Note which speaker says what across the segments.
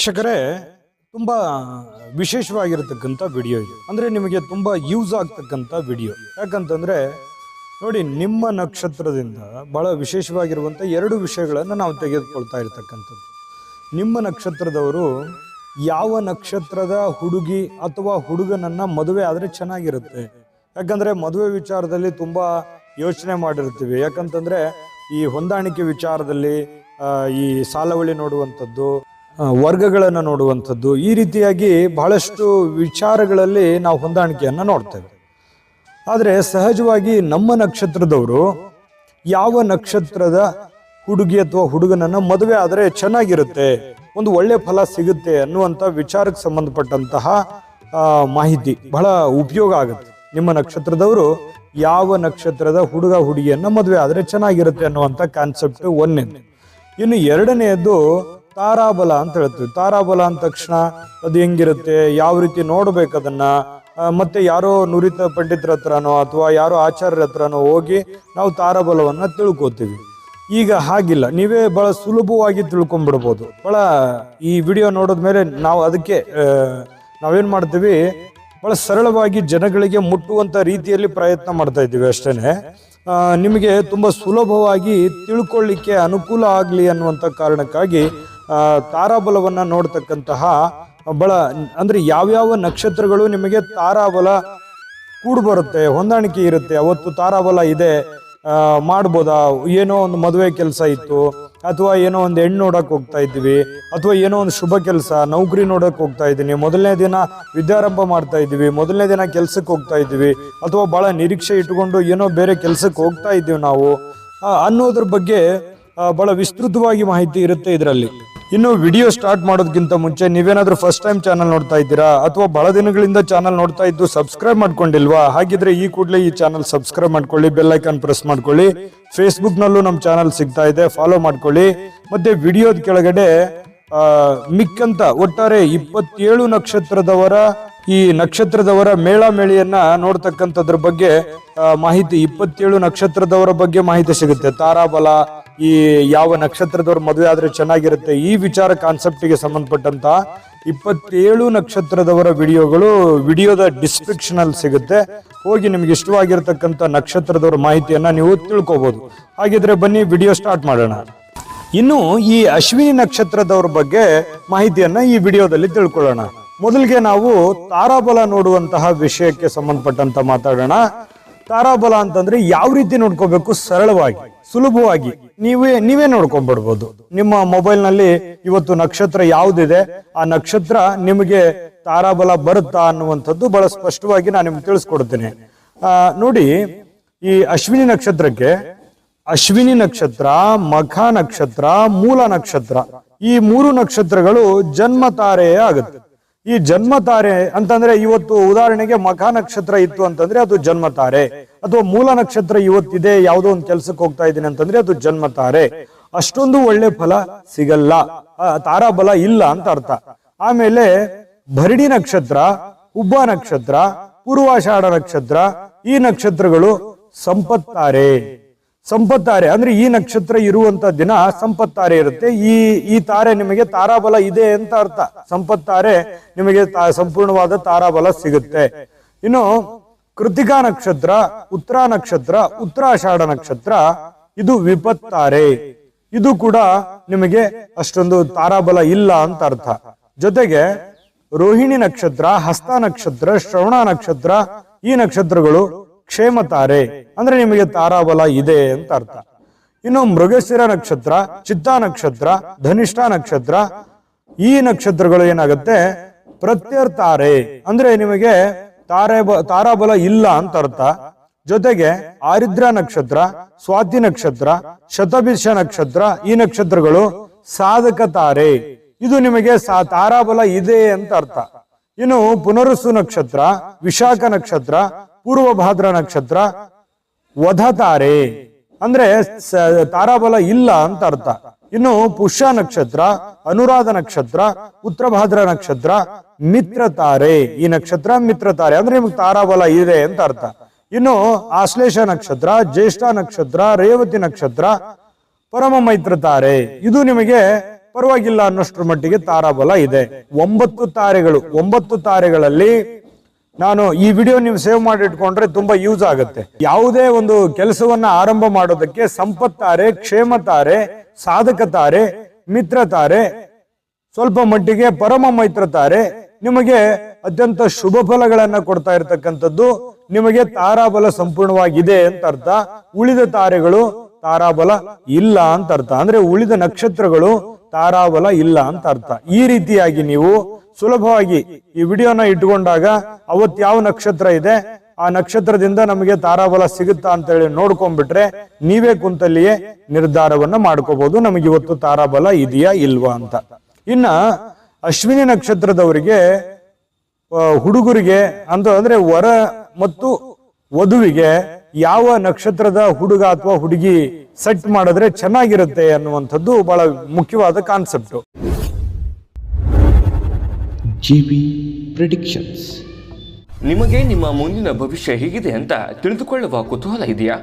Speaker 1: ವೀಕ್ಷಕರೇ, ತುಂಬ ವಿಶೇಷವಾಗಿರತಕ್ಕಂಥ ವಿಡಿಯೋ ಇದು. ಅಂದರೆ ನಿಮಗೆ ತುಂಬ ಯೂಸ್ ಆಗ್ತಕ್ಕಂಥ ವಿಡಿಯೋ. ಯಾಕಂತಂದರೆ, ನೋಡಿ, ನಿಮ್ಮ ನಕ್ಷತ್ರದಿಂದ ಬಹಳ ವಿಶೇಷವಾಗಿರುವಂಥ ಎರಡು ವಿಷಯಗಳನ್ನು ನಾವು ತೆಗೆದುಕೊಳ್ತಾ ಇರತಕ್ಕಂಥದ್ದು. ನಿಮ್ಮ ನಕ್ಷತ್ರದವರು ಯಾವ ನಕ್ಷತ್ರದ ಹುಡುಗಿ ಅಥವಾ ಹುಡುಗನನ್ನು ಮದುವೆ ಆದರೆ ಚೆನ್ನಾಗಿರುತ್ತೆ. ಯಾಕಂದರೆ, ಮದುವೆ ವಿಚಾರದಲ್ಲಿ ತುಂಬ ಯೋಚನೆ ಮಾಡಿರ್ತೀವಿ. ಯಾಕಂತಂದರೆ, ಈ ಹೊಂದಾಣಿಕೆ ವಿಚಾರದಲ್ಲಿ ಈ ಸಾಲವಳಿ ನೋಡುವಂಥದ್ದು ವರ್ಗಗಳನ್ನು ನೋಡುವಂಥದ್ದು, ಈ ರೀತಿಯಾಗಿ ಬಹಳಷ್ಟು ವಿಚಾರಗಳಲ್ಲಿ ನಾವು ಹೊಂದಾಣಿಕೆಯನ್ನು ನೋಡ್ತೇವೆ. ಆದರೆ ಸಹಜವಾಗಿ ನಮ್ಮ ನಕ್ಷತ್ರದವರು ಯಾವ ನಕ್ಷತ್ರದ ಹುಡುಗಿ ಅಥವಾ ಹುಡುಗನನ್ನು ಮದುವೆ ಆದರೆ ಚೆನ್ನಾಗಿರುತ್ತೆ, ಒಂದು ಒಳ್ಳೆ ಫಲ ಸಿಗುತ್ತೆ ಅನ್ನುವಂಥ ವಿಚಾರಕ್ಕೆ ಸಂಬಂಧಪಟ್ಟಂತಹ ಮಾಹಿತಿ ಬಹಳ ಉಪಯೋಗ ಆಗುತ್ತೆ. ನಿಮ್ಮ ನಕ್ಷತ್ರದವರು ಯಾವ ನಕ್ಷತ್ರದ ಹುಡುಗ ಹುಡುಗಿಯನ್ನ ಮದುವೆ ಆದರೆ ಚೆನ್ನಾಗಿರುತ್ತೆ ಅನ್ನುವಂಥ ಕಾನ್ಸೆಪ್ಟ್ ಒಂದೇ ಇನ್ನು ಎರಡನೆಯದು ತಾರಾಬಲ ಅಂತ ಹೇಳ್ತೀವಿ. ತಾರಾಬಲ ಅಂದ ತಕ್ಷಣ ಅದು ಹೆಂಗಿರುತ್ತೆ? ಯಾವ ರೀತಿ ನೋಡ್ಬೇಕು ಅದನ್ನ? ಮತ್ತೆ ಯಾರೋ ನುರಿತ ಪಂಡಿತರ ಹತ್ರನೋ ಅಥವಾ ಯಾರೋ ಆಚಾರ್ಯರ ಹತ್ರನೋ ಹೋಗಿ ನಾವು ತಾರಾಬಲವನ್ನ ತಿಳ್ಕೊತೀವಿ. ಈಗ ಹಾಗಿಲ್ಲ. ನೀವೇ ಬಹಳ ಸುಲಭವಾಗಿ ತಿಳ್ಕೊಂಡ್ಬಿಡ್ಬೋದು. ಬಹಳ ಈ ವಿಡಿಯೋ ನೋಡಿದ್ಮೇಲೆ ನಾವು ಅದಕ್ಕೆ ನಾವೇನ್ ಮಾಡ್ತೀವಿ? ಬಹಳ ಸರಳವಾಗಿ ಜನಗಳಿಗೆ ಮುಟ್ಟುವಂತ ರೀತಿಯಲ್ಲಿ ಪ್ರಯತ್ನ ಮಾಡ್ತಾ ಇದ್ದೀವಿ ಅಷ್ಟೇನೆ. ನಿಮಗೆ ತುಂಬ ಸುಲಭವಾಗಿ ತಿಳ್ಕೊಳ್ಳಿಕ್ಕೆ ಅನುಕೂಲ ಆಗಲಿ ಅನ್ನುವಂಥ ಕಾರಣಕ್ಕಾಗಿ ತಾರಾಬಲವನ್ನ ನೋಡ್ತಕ್ಕಂತಹ ಬಳ, ಅಂದ್ರೆ ಯಾವ್ಯಾವ ನಕ್ಷತ್ರಗಳು ನಿಮಗೆ ತಾರಾಬಲ ಕೂಡ್ ಬರುತ್ತೆ ಹೊಂದಾಣಿಕೆ ಇರುತ್ತೆ, ಅವತ್ತು ತಾರಾಬಲ ಇದೆ ಮಾಡ್ಬೋದಾ, ಏನೋ ಒಂದು ಮದುವೆ ಕೆಲಸ ಇತ್ತು, ಅಥವಾ ಏನೋ ಒಂದು ಹೆಣ್ಣು ನೋಡಕ್ಕೆ ಹೋಗ್ತಾ ಇದ್ವಿ, ಅಥವಾ ಏನೋ ಒಂದು ಶುಭ ಕೆಲಸ, ನೌಕರಿ ನೋಡಕ್ ಹೋಗ್ತಾ ಇದ್ದೀನಿ, ಮೊದಲನೇ ದಿನ ವಿದ್ಯಾರಂಭ ಮಾಡ್ತಾ ಇದ್ದೀವಿ ಮೊದಲನೇ ದಿನ ಕೆಲ್ಸಕ್ಕೆ ಹೋಗ್ತಾ ಇದ್ದೀವಿ ಅಥವಾ ಬಹಳ ನಿರೀಕ್ಷೆ ಇಟ್ಕೊಂಡು ಏನೋ ಬೇರೆ ಕೆಲ್ಸಕ್ಕೆ ಹೋಗ್ತಾ ಇದ್ದೀವಿ ನಾವು ಅನ್ನೋದ್ರ ಬಗ್ಗೆ ಭಾಳ ವಿಸ್ತೃತವಾಗಿ ಮಾಹಿತಿ ಇರುತ್ತೆ ಇದರಲ್ಲಿ. ಇನ್ನು ವಿಡಿಯೋ ಸ್ಟಾರ್ಟ್ ಮಾಡೋದಕ್ಕಿಂತ ಮುಂಚೆ ನೀವೇನಾದರೂ ಫಸ್ಟ್ ಟೈಮ್ ಚಾನಲ್ ನೋಡ್ತಾ ಇದ್ದೀರಾ? ಅಥವಾ ಬಹಳ ದಿನಗಳಿಂದ ಚಾನಲ್ ನೋಡ್ತಾ ಇದ್ದು ಸಬ್ಸ್ಕ್ರೈಬ್ ಮಾಡ್ಕೊಂಡಿಲ್ವಾ? ಹಾಗಿದ್ರೆ ಈ ಕೂಡಲೇ ಈ ಚಾನಲ್ ಸಬ್ಸ್ಕ್ರೈಬ್ ಮಾಡ್ಕೊಳ್ಳಿ ಬೆಲ್ ಐಕಾನ್ ಪ್ರೆಸ್ ಮಾಡ್ಕೊಳ್ಳಿ. ಫೇಸ್ಬುಕ್ನಲ್ಲೂ ನಮ್ಮ ಚಾನಲ್ ಸಿಗ್ತಾ ಇದೆ ಫಾಲೋ ಮಾಡ್ಕೊಳ್ಳಿ. ಮತ್ತೆ ವಿಡಿಯೋದ ಕೆಳಗಡೆ ಮಿಕ್ಕಂತ ಒಟ್ಟಾರೆ ಇಪ್ಪತ್ತೇಳು ನಕ್ಷತ್ರದವರ, ಈ ನಕ್ಷತ್ರದವರ ಮೇಳ ಮೇಳಿಯನ್ನ ನೋಡ್ತಕ್ಕಂಥದ್ರ ಬಗ್ಗೆ ಮಾಹಿತಿ ಇಪ್ಪತ್ತೇಳು ನಕ್ಷತ್ರದವರ ಬಗ್ಗೆ ಮಾಹಿತಿ ಸಿಗುತ್ತೆ. ತಾರಾಬಲ ಈ ಯಾವ ನಕ್ಷತ್ರದವ್ರ ಮದುವೆ ಆದ್ರೆ ಚೆನ್ನಾಗಿರುತ್ತೆ ಈ ವಿಚಾರ ಕಾನ್ಸೆಪ್ಟಿಗೆ ಸಂಬಂಧಪಟ್ಟಂತ ಇಪ್ಪತ್ತೇಳು ನಕ್ಷತ್ರದವರ ವಿಡಿಯೋಗಳು ವಿಡಿಯೋದ ಡಿಸ್ಕ್ರಿಪ್ಷನ್ ಅಲ್ಲಿ ಸಿಗುತ್ತೆ. ಹೋಗಿ ನಿಮ್ಗೆ ಇಷ್ಟವಾಗಿರ್ತಕ್ಕಂಥ ನಕ್ಷತ್ರದವರ ಮಾಹಿತಿಯನ್ನ ನೀವು ತಿಳ್ಕೊಬಹುದು ಹಾಗಿದ್ರೆ ಬನ್ನಿ ವಿಡಿಯೋ ಸ್ಟಾರ್ಟ್ ಮಾಡೋಣ. ಇನ್ನು ಈ ಅಶ್ವಿನಿ ನಕ್ಷತ್ರದವ್ರ ಬಗ್ಗೆ ಮಾಹಿತಿಯನ್ನ ಈ ವಿಡಿಯೋದಲ್ಲಿ ತಿಳ್ಕೊಳ್ಳೋಣ. ಮೊದಲಿಗೆ ನಾವು ತಾರಾಬಲ ನೋಡುವಂತಹ ವಿಷಯಕ್ಕೆ ಸಂಬಂಧಪಟ್ಟಂತ ಮಾತಾಡೋಣ. ತಾರಾಬಲ ಅಂತಂದ್ರೆ ಯಾವ ರೀತಿ ನೋಡ್ಕೋಬೇಕು? ಸರಳವಾಗಿ ಸುಲಭವಾಗಿ. ನೀವೇ ನೀವೇ ನೋಡ್ಕೊಂಡ್ಬಿಡ್ಬೋದು. ನಿಮ್ಮ ಮೊಬೈಲ್ನಲ್ಲಿ ಇವತ್ತು ನಕ್ಷತ್ರ ಯಾವ್ದಿದೆ? ಆ ನಕ್ಷತ್ರ ನಿಮಗೆ ತಾರಾಬಲ ಬರುತ್ತಾ ಅನ್ನುವಂಥದ್ದು ಬಹಳ ಸ್ಪಷ್ಟವಾಗಿ ನಾನು ನಿಮ್ಗೆ ತಿಳಿಸ್ಕೊಡ್ತೇನೆ. ಆ, ನೋಡಿ ಈ ಅಶ್ವಿನಿ ನಕ್ಷತ್ರಕ್ಕೆ ಅಶ್ವಿನಿ ನಕ್ಷತ್ರ ಮಖ ನಕ್ಷತ್ರ ಮೂಲ ನಕ್ಷತ್ರ ಈ ಮೂರು ನಕ್ಷತ್ರಗಳು ಜನ್ಮ ತಾರೆಯೇ ಆಗುತ್ತೆ. ಈ ಜನ್ಮ ತಾರೆ ಅಂತಂದ್ರೆ ಇವತ್ತು ಉದಾಹರಣೆಗೆ ಮಖ ನಕ್ಷತ್ರ ಇತ್ತು ಅಂತಂದ್ರೆ ಅದು ಜನ್ಮ ತಾರೆ ಅಥವಾ ಮೂಲ ನಕ್ಷತ್ರ ಇವತ್ತಿದೆ, ಯಾವುದೋ ಒಂದು ಕೆಲ್ಸಕ್ಕೆ ಹೋಗ್ತಾ ಇದ್ದೀನಿ ಅಂತಂದ್ರೆ ಅದು ಜನ್ಮ ತಾರೆ ಅಷ್ಟೊಂದು ಒಳ್ಳೆ ಫಲ ಸಿಗಲ್ಲ. ತಾರಾಬಲ ಇಲ್ಲ ಅಂತ ಅರ್ಥ. ಆಮೇಲೆ ಭರಣಿ ನಕ್ಷತ್ರ, ಉಬ್ಬ ನಕ್ಷತ್ರ, ಪೂರ್ವಾಷಾಢ ನಕ್ಷತ್ರ, ಈ ನಕ್ಷತ್ರಗಳು ಸಂಪತ್ತಾರೆ. ಸಂಪತ್ತಾರೆ. ಅಂದ್ರೆ ಈ ನಕ್ಷತ್ರ ಇರುವಂತ ದಿನ ಸಂಪತ್ತಾರೆ ಇರುತ್ತೆ. ಈ ಈ ತಾರೆ ನಿಮಗೆ ತಾರಾಬಲ ಇದೆ ಅಂತ ಅರ್ಥ. ಸಂಪತ್ತಾರೆ ನಿಮಗೆ ಸಂಪೂರ್ಣವಾದ ತಾರಾಬಲ ಸಿಗುತ್ತೆ. ಇನ್ನು ಕೃತಿಕಾ ನಕ್ಷತ್ರ ಉತ್ತರ ನಕ್ಷತ್ರ ಉತ್ತರಾಷಾಢ ನಕ್ಷತ್ರ, ಇದು ವಿಪತ್ತಾರೆ. ಇದು ಕೂಡ ನಿಮಗೆ ಅಷ್ಟೊಂದು ತಾರಾಬಲ ಇಲ್ಲ ಅಂತ ಅರ್ಥ. ಜೊತೆಗೆ ರೋಹಿಣಿ ನಕ್ಷತ್ರ, ಹಸ್ತ ನಕ್ಷತ್ರ, ಶ್ರವಣ ನಕ್ಷತ್ರ, ಈ ನಕ್ಷತ್ರಗಳು ಕ್ಷೇಮ ತಾರೆ ಅಂದ್ರೆ ನಿಮಗೆ ತಾರಾಬಲ ಇದೆ ಅಂತ ಅರ್ಥ. ಇನ್ನು ಮೃಗಶಿರ ನಕ್ಷತ್ರ, ಚಿತ್ತ ನಕ್ಷತ್ರ, ಧನಿಷ್ಠ ನಕ್ಷತ್ರ, ಈ ನಕ್ಷತ್ರಗಳು ಏನಾಗುತ್ತೆ? ಪ್ರತ್ಯರ್ಥಾರೆ. ಅಂದ್ರೆ ನಿಮಗೆ ತಾರೆ ತಾರಾಬಲ ಇಲ್ಲ ಅಂತ ಅರ್ಥ. ಜೊತೆಗೆ ಆರಿದ್ರ ನಕ್ಷತ್ರ, ಸ್ವಾತಿ ನಕ್ಷತ್ರ, ಶತಭಿಷ ನಕ್ಷತ್ರ, ಈ ನಕ್ಷತ್ರಗಳು ಸಾಧಕ ತಾರೆ ಇದು ನಿಮಗೆ ಸಾ, ತಾರಾಬಲ ಇದೆ ಅಂತ ಅರ್ಥ. ಇನ್ನು ಪುನರುಸು ನಕ್ಷತ್ರ, ವಿಶಾಖ ನಕ್ಷತ್ರ ಪೂರ್ವ ಭಾದ್ರ ನಕ್ಷತ್ರ ವಧತಾರೆ. ಅಂದ್ರೆ ತಾರಾಬಲ ಇಲ್ಲ ಅಂತ ಅರ್ಥ. ಇನ್ನು ಪುಷ್ಯ ನಕ್ಷತ್ರ, ಅನುರಾಧ ನಕ್ಷತ್ರ, ಉತ್ತರ ಭಾದ್ರ ನಕ್ಷತ್ರ ಮಿತ್ರ ತಾರೆ ಈ ನಕ್ಷತ್ರ ಮಿತ್ರ ತಾರೆ ಅಂದ್ರೆ ನಿಮ್ಗೆ ತಾರಾಬಲ ಇದೆ ಅಂತ ಅರ್ಥ. ಇನ್ನು ಆಶ್ಲೇಷ ನಕ್ಷತ್ರ, ಜ್ಯೇಷ್ಠ ನಕ್ಷತ್ರ, ರೇವತಿ ನಕ್ಷತ್ರ ಪರಮ ಮೈತ್ರ ತಾರೆ ಇದು ನಿಮಗೆ ಪರವಾಗಿಲ್ಲ ಅನ್ನೋಷ್ಟ್ರ ಮಟ್ಟಿಗೆ ತಾರಾಬಲ ಇದೆ. ಒಂಬತ್ತು ತಾರೆಗಳು, ಒಂಬತ್ತು ತಾರೆಗಳಲ್ಲಿ ನಾನು ಈ ವಿಡಿಯೋ ನೀವು ಸೇವ್ ಮಾಡಿ ಇಟ್ಕೊಂಡ್ರೆ ತುಂಬಾ ಯೂಸ್ ಆಗುತ್ತೆ. ಯಾವುದೇ ಒಂದು ಕೆಲಸವನ್ನ ಆರಂಭ ಮಾಡೋದಕ್ಕೆ ಸಂಪತ್ತಾರೆ ಕ್ಷೇಮ ತಾರೆ, ಸಾಧಕ ತಾರೆ, ಮಿತ್ರ ತಾರೆ, ಸ್ವಲ್ಪ ಮಟ್ಟಿಗೆ ಪರಮ ಮೈತ್ರ ತಾರೆ, ನಿಮಗೆ ಅತ್ಯಂತ ಶುಭ ಫಲಗಳನ್ನ ಕೊಡ್ತಾ ಇರತಕ್ಕಂಥದ್ದು ನಿಮಗೆ ತಾರಾಬಲ ಸಂಪೂರ್ಣವಾಗಿದೆ ಅಂತ ಅರ್ಥ. ಉಳಿದ ತಾರೆಗಳು ತಾರಾಬಲ ಇಲ್ಲ ಅಂತ ಅರ್ಥ. ಅಂದ್ರೆ ಉಳಿದ ನಕ್ಷತ್ರಗಳು ತಾರಾಬಲ ಇಲ್ಲ ಅಂತ ಅರ್ಥ. ಈ ರೀತಿಯಾಗಿ ನೀವು ಸುಲಭವಾಗಿ ಈ ವಿಡಿಯೋನ ಇಟ್ಕೊಂಡಾಗ ಅವತ್ ಯಾವ ನಕ್ಷತ್ರ ಇದೆ, ಆ ನಕ್ಷತ್ರದಿಂದ ನಮಗೆ ತಾರಾಬಲ ಸಿಗುತ್ತಾ ಅಂತ ಹೇಳಿ ನೋಡ್ಕೊಂಡ್ಬಿಟ್ರೆ ನೀವೇ ಕುಂತಲ್ಲಿಯೇ ನಿರ್ಧಾರವನ್ನ ಮಾಡ್ಕೋಬಹುದು ನಮಗೆ ಇವತ್ತು ತಾರಾಬಲ ಇದೆಯಾ ಇಲ್ವಾ ಅಂತ. ಇನ್ನ ಅಶ್ವಿನಿ ನಕ್ಷತ್ರದವರಿಗೆ ಹುಡುಗರಿಗೆ ಅಂತ ಅಂದ್ರೆ ವರ ಮತ್ತು ವಧುವಿಗೆ ಯಾವ ನಕ್ಷತ್ರದ ಹುಡುಗ ಅಥವಾ ಹುಡುಗಿ ಸೆಟ್ ಮಾಡಿದ್ರೆ ಚೆನ್ನಾಗಿರುತ್ತೆ ಅನ್ನುವಂಥದ್ದು ಬಹಳ ಮುಖ್ಯವಾದ ಕಾನ್ಸೆಪ್ಟ್.
Speaker 2: GB predictions.
Speaker 3: ನಿಮಗೆ ನಿಮ್ಮ ಮುಂದಿನ ಭವಿಷ್ಯ ಹೇಗಿದೆ ಅಂತ ತಿಳಿದುಕೊಳ್ಳುವ ಕುತೂಹಲ ಇದೆಯಾ?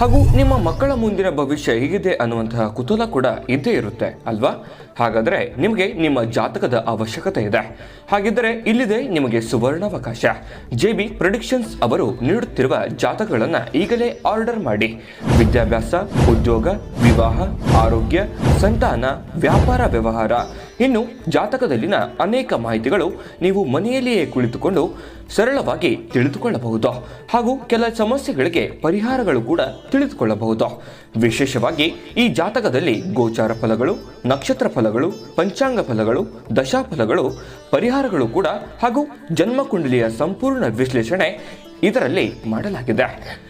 Speaker 3: ಹಾಗೂ ನಿಮ್ಮ ಮಕ್ಕಳ ಮುಂದಿನ ಭವಿಷ್ಯ ಹೇಗಿದೆ ಅನ್ನುವಂತಹ ಕುತೂಹಲ ಕೂಡ ಇದ್ದೇ ಇರುತ್ತೆ, ಅಲ್ವಾ? ಹಾಗಾದರೆ ನಿಮಗೆ ನಿಮ್ಮ ಜಾತಕದ ಅವಶ್ಯಕತೆ ಇದೆ. ಹಾಗಿದ್ದರೆ ಇಲ್ಲಿದೆ ನಿಮಗೆ ಸುವರ್ಣಾವಕಾಶ. ಜೆ ಬಿ ಪ್ರೊಡಿಕ್ಷನ್ಸ್ ಅವರು ನೀಡುತ್ತಿರುವ ಜಾತಕಗಳನ್ನು ಈಗಲೇ ಆರ್ಡರ್ ಮಾಡಿ. ವಿದ್ಯಾಭ್ಯಾಸ, ಉದ್ಯೋಗ ವಿವಾಹ, ಆರೋಗ್ಯ, ಸಂತಾನ, ವ್ಯಾಪಾರ, ವ್ಯವಹಾರ. ಇನ್ನು ಜಾತಕದಲ್ಲಿನ ಅನೇಕ ಮಾಹಿತಿಗಳು ನೀವು ಮನೆಯಲ್ಲಿಯೇ ಕುಳಿತುಕೊಂಡು ಸರಳವಾಗಿ ತಿಳಿದುಕೊಳ್ಳಬಹುದು. ಹಾಗೂ ಕೆಲ ಸಮಸ್ಯೆಗಳಿಗೆ ಪರಿಹಾರಗಳು ಕೂಡ ತಿಳಿದುಕೊಳ್ಳಬಹುದು. ವಿಶೇಷವಾಗಿ ಈ ಜಾತಕದಲ್ಲಿ ಗೋಚಾರ ಫಲಗಳು, ನಕ್ಷತ್ರ ಫಲಗಳು, ಪಂಚಾಂಗ ಫಲಗಳು ದಶಾಫಲಗಳು ಪರಿಹಾರಗಳು ಕೂಡ ಹಾಗೂ ಜನ್ಮಕುಂಡಲಿಯ ಸಂಪೂರ್ಣ ವಿಶ್ಲೇಷಣೆ ಇದರಲ್ಲಿ ಮಾಡಲಾಗಿದೆ.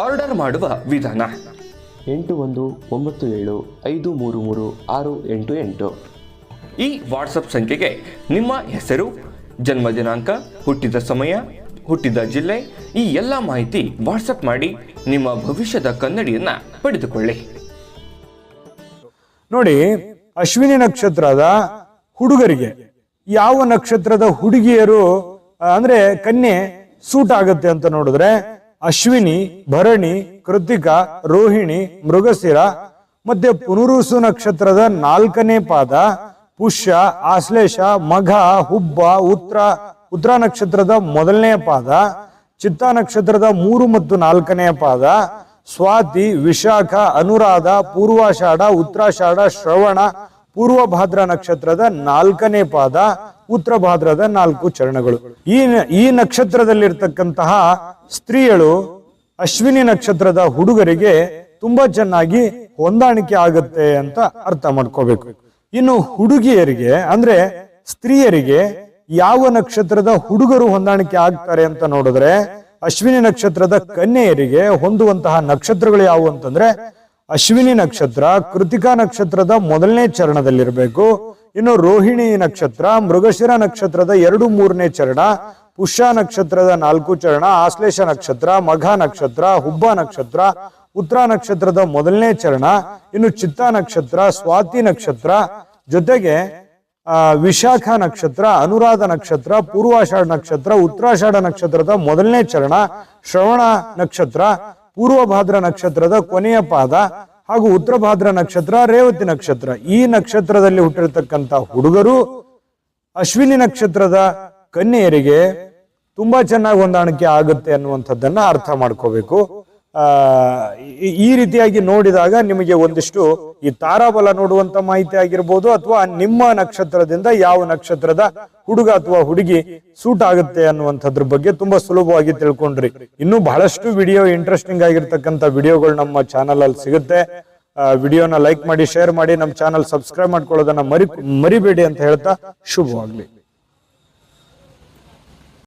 Speaker 3: ಆರ್ಡರ್ ಮಾಡುವ ವಿಧಾನ.
Speaker 2: ಎಂಟು ಒಂದು ಒಂಬತ್ತು ಏಳು ಐದು ಮೂರು ಮೂರು ಆರು ಎಂಟು ಎಂಟು.
Speaker 3: ಈ ವಾಟ್ಸಪ್ ಸಂಖ್ಯೆಗೆ ನಿಮ್ಮ ಹೆಸರು ಜನ್ಮ ದಿನಾಂಕ ಹುಟ್ಟಿದ ಸಮಯ ಹುಟ್ಟಿದ ಜಿಲ್ಲೆ ಈ ಎಲ್ಲ ಮಾಹಿತಿ ವಾಟ್ಸಪ್ ಮಾಡಿ ನಿಮ್ಮ ಭವಿಷ್ಯದ ಕನ್ನಡಿಯನ್ನ ಪಡೆದುಕೊಳ್ಳಿ.
Speaker 1: ನೋಡಿ ಅಶ್ವಿನಿ ನಕ್ಷತ್ರದ ಹುಡುಗರಿಗೆ ಯಾವ ನಕ್ಷತ್ರದ ಹುಡುಗಿಯರು ಅಂದ್ರೆ ಕನ್ಯೆ ಸೂಟ್ ಆಗುತ್ತೆ ಅಂತ ನೋಡಿದ್ರೆ ಅಶ್ವಿನಿ, ಭರಣಿ, ಕೃತಿಕಾ, ರೋಹಿಣಿ, ಮೃಗಶಿರ, ಮತ್ತೆ ಪುನರುಸು ನಕ್ಷತ್ರದ ನಾಲ್ಕನೇ ಪಾದ, ಪುಷ್ಯ, ಆಶ್ಲೇಷ, ಮಘ, ಹುಬ್ಬ, ಉತ್ರ ಉತ್ತರ ನಕ್ಷತ್ರದ ಮೊದಲನೇ ಪಾದ, ಚಿತ್ತ ನಕ್ಷತ್ರದ ಮೂರು ಮತ್ತು ನಾಲ್ಕನೆಯ ಪಾದ, ಸ್ವಾತಿ, ವಿಶಾಖ, ಅನುರಾಧ, ಪೂರ್ವಾಷಾಢ ಉತ್ತರಾಷಾಢ ಶ್ರವಣ ಪೂರ್ವ ಭಾದ್ರ ನಕ್ಷತ್ರದ ನಾಲ್ಕನೇ ಪಾದ, ಉತ್ತರ ಭಾದ್ರದ ನಾಲ್ಕು ಚರಣಗಳು. ಈ ಈ ನಕ್ಷತ್ರದಲ್ಲಿರ್ತಕ್ಕಂತಹ ಸ್ತ್ರೀಯಳು ಅಶ್ವಿನಿ ನಕ್ಷತ್ರದ ಹುಡುಗರಿಗೆ ತುಂಬಾ ಚೆನ್ನಾಗಿ ಹೊಂದಾಣಿಕೆ ಆಗುತ್ತೆ ಅಂತ ಅರ್ಥ ಮಾಡ್ಕೋಬೇಕು. ಇನ್ನು ಹುಡುಗಿಯರಿಗೆ, ಅಂದ್ರೆ ಸ್ತ್ರೀಯರಿಗೆ ಯಾವ ನಕ್ಷತ್ರದ ಹುಡುಗರು ಹೊಂದಾಣಿಕೆ ಆಗ್ತಾರೆ ಅಂತ ನೋಡಿದ್ರೆ, ಅಶ್ವಿನಿ ನಕ್ಷತ್ರದ ಕನ್ಯೆಯರಿಗೆ ಹೊಂದುವಂತಹ ನಕ್ಷತ್ರಗಳು ಯಾವುವು ಅಂತಂದ್ರೆ ಅಶ್ವಿನಿ ನಕ್ಷತ್ರ ಕೃತಿಕಾ ನಕ್ಷತ್ರದ ಮೊದಲನೇ ಚರಣದಲ್ಲಿರಬೇಕು. ಇನ್ನು ರೋಹಿಣಿ ನಕ್ಷತ್ರ, ಮೃಗಶಿರ ನಕ್ಷತ್ರದ ಎರಡು ಮೂರನೇ ಚರಣ, ಪುಷ್ಯ ನಕ್ಷತ್ರದ ನಾಲ್ಕು ಚರಣ, ಆಶ್ಲೇಷ ನಕ್ಷತ್ರ, ಮಘ ನಕ್ಷತ್ರ, ಹುಬ್ಬ ನಕ್ಷತ್ರ, ಉತ್ತರ ನಕ್ಷತ್ರದ ಮೊದಲನೇ ಚರಣ, ಇನ್ನು ಚಿತ್ತ ನಕ್ಷತ್ರ, ಸ್ವಾತಿ ನಕ್ಷತ್ರ, ಜೊತೆಗೆ ವಿಶಾಖ ನಕ್ಷತ್ರ, ಅನುರಾಧ ನಕ್ಷತ್ರ, ಪೂರ್ವಾಷಾಢ ನಕ್ಷತ್ರ, ಉತ್ತರಾಷಾಢ ನಕ್ಷತ್ರದ ಮೊದಲನೇ ಚರಣ, ಶ್ರವಣ ನಕ್ಷತ್ರ ಪೂರ್ವ ಭಾದ್ರ ನಕ್ಷತ್ರದ ಕೊನೆಯ ಪಾದ ಹಾಗೂ ಉತ್ತರ ಭಾದ್ರ ನಕ್ಷತ್ರ, ರೇವತಿ ನಕ್ಷತ್ರ. ಈ ನಕ್ಷತ್ರದಲ್ಲಿ ಹುಟ್ಟಿರ್ತಕ್ಕಂಥ ಹುಡುಗರು ಅಶ್ವಿನಿ ನಕ್ಷತ್ರದ ಕನ್ಯೆಯರಿಗೆ ತುಂಬಾ ಚೆನ್ನಾಗಿ ಹೊಂದಾಣಿಕೆ ಆಗುತ್ತೆ ಅನ್ನುವಂಥದ್ದನ್ನ ಅರ್ಥ ಮಾಡ್ಕೋಬೇಕು. ಈ ರೀತಿಯಾಗಿ ನೋಡಿದಾಗ ನಿಮಗೆ ಒಂದಿಷ್ಟು ಈ ತಾರಾಬಲ ನೋಡುವಂತ ಮಾಹಿತಿ ಆಗಿರ್ಬೋದು ಅಥವಾ ನಿಮ್ಮ ನಕ್ಷತ್ರದಿಂದ ಯಾವ ನಕ್ಷತ್ರದ ಹುಡುಗ ಅಥವಾ ಹುಡುಗಿ ಸೂಟ್ ಆಗುತ್ತೆ ಅನ್ನುವಂಥದ್ರ ಬಗ್ಗೆ ತುಂಬಾ ಸುಲಭವಾಗಿ ತಿಳ್ಕೊಂಡ್ರಿ. ಇನ್ನು ಬಹಳಷ್ಟು ವಿಡಿಯೋ ಇಂಟ್ರೆಸ್ಟಿಂಗ್ ಆಗಿರ್ತಕ್ಕಂಥ ವಿಡಿಯೋಗಳು ನಮ್ಮ ಚಾನಲ್ ಅಲ್ಲಿ ಸಿಗುತ್ತೆ. ವಿಡಿಯೋನ ಲೈಕ್ ಮಾಡಿ ಶೇರ್ ಮಾಡಿ, ನಮ್ಮ ಚಾನಲ್ ಸಬ್ಸ್ಕ್ರೈಬ್ ಮಾಡ್ಕೊಳ್ಳೋದನ್ನ ಮರಿ, ಮರಿಬೇಡಿ ಅಂತ ಹೇಳ್ತಾ ಶುಭವಾಗ್ಲಿ.